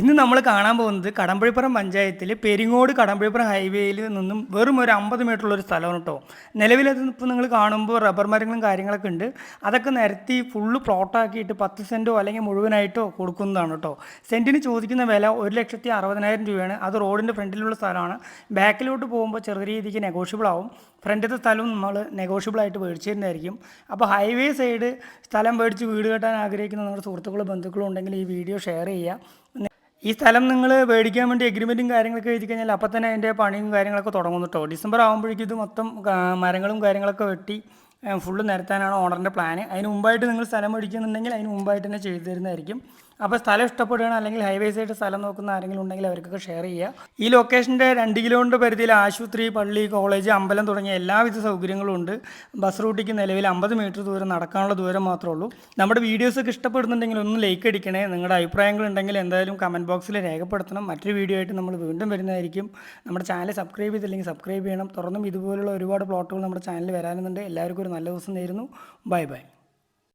ഇന്ന് നമ്മൾ കാണാൻ പോകുന്നത് കടമ്പഴിപ്പുറം പഞ്ചായത്തിൽ പെരിങ്ങോട് കടമ്പഴിപ്പുറം ഹൈവേയിൽ നിന്നും വെറും ഒരു അമ്പത് മീറ്ററുള്ള ഒരു സ്ഥലമാണ് കേട്ടോ നിലവിലത് ഇപ്പോൾ നിങ്ങൾ കാണുമ്പോൾ റബ്ബർ മരങ്ങളും കാര്യങ്ങളൊക്കെ ഉണ്ട്. അതൊക്കെ നിരത്തി ഫുള്ള് പ്ലോട്ടാക്കിയിട്ട് പത്ത് സെന്റോ അല്ലെങ്കിൽ മുഴുവനായിട്ടോ കൊടുക്കുന്നതാണ് കേട്ടോ സെന്റിന് ചോദിക്കുന്ന വില ഒരു ലക്ഷത്തി അറുപതിനായിരം രൂപയാണ്. അത് റോഡിന്റെ ഫ്രണ്ടിലുള്ള സ്ഥലമാണ്. ബാക്കിലോട്ട് പോകുമ്പോൾ ചെറിയ രീതിക്ക് നെഗോഷ്യബിൾ ആവും. ഫ്രണ്ടിലത്തെ സ്ഥലവും നമ്മൾ നെഗോഷ്യബിളായിട്ട് മേടിച്ചു തരുന്നതായിരിക്കും. അപ്പോൾ ഹൈവേ സൈഡ് സ്ഥലം മേടിച്ച് വീട് കെട്ടാൻ ആഗ്രഹിക്കുന്ന നമ്മുടെ സുഹൃത്തുക്കളും ബന്ധുക്കളും ഉണ്ടെങ്കിൽ ഈ വീഡിയോ ഷെയർ ചെയ്യുക. ഈ സ്ഥലം നിങ്ങൾ മേടിക്കാൻ വേണ്ടി എഗ്രിമെന്റും കാര്യങ്ങളൊക്കെ എഴുതി കഴിഞ്ഞാൽ അപ്പം തന്നെ അതിന്റെ പണിയും കാര്യങ്ങളൊക്കെ തുടങ്ങും കേട്ടോ ഡിസംബർ ആകുമ്പോഴേക്കും ഇത് മൊത്തം മരങ്ങളും കാര്യങ്ങളൊക്കെ വെട്ടി ഫുള്ള് നിരത്താനാണ് ഓണറിന്റെ പ്ലാൻ അതിന് മുമ്പായിട്ട് നിങ്ങൾ സ്ഥലം മേടിക്കുന്നുണ്ടെങ്കിൽ അതിന് മുമ്പായിട്ട് തന്നെ ചെയ്തു തരുന്നതായിരിക്കും. അപ്പോൾ സ്ഥലം ഇഷ്ടപ്പെടുകയാണ് അല്ലെങ്കിൽ ഹൈവേസ് ആയിട്ട് സ്ഥലം നോക്കുന്ന ആരെങ്കിലും ഉണ്ടെങ്കിൽ അവർക്കൊക്കെ ഷെയർ ചെയ്യുക. ഈ ലൊക്കേഷന്റെ രണ്ട് കിലോമീറ്റർ പരിധിയിൽ ആശുപത്രി പള്ളി കോളേജ് അമ്പലം തുടങ്ങിയ എല്ലാവിധ സൗകര്യങ്ങളും ഉണ്ട്. ബസ് റൂട്ടിക്ക് നിലവിൽ അമ്പത് മീറ്റർ ദൂരം നടക്കാനുള്ള ദൂരം മാത്രമേ ഉള്ളൂ. നമ്മുടെ വീഡിയോസൊക്കെ ഇഷ്ടപ്പെടുന്നുണ്ടെങ്കിൽ ഒന്ന് ലൈക്ക് അടിക്കണേ. നിങ്ങളുടെ അഭിപ്രായങ്ങൾ ഉണ്ടെങ്കിൽ എന്തായാലും കമന്റ് ബോക്സിൽ രേഖപ്പെടുത്തണം. മറ്റൊരു വീഡിയോ ആയിട്ട് നമ്മൾ വീണ്ടും വരുന്നതായിരിക്കും. നമ്മുടെ ചാനൽ സബ്സ്ക്രൈബ് ചെയ്തില്ലെങ്കിൽ സബ്സ്ക്രൈബ് ചെയ്യണം. തുറന്നും ഇതുപോലുള്ള ഒരുപാട് പ്ലോട്ടുകൾ നമ്മുടെ ചാനലിൽ വരാനുണ്ട്. എല്ലാവർക്കും ഒരു നല്ല ദിവസം നേരുന്നു. Bye bye.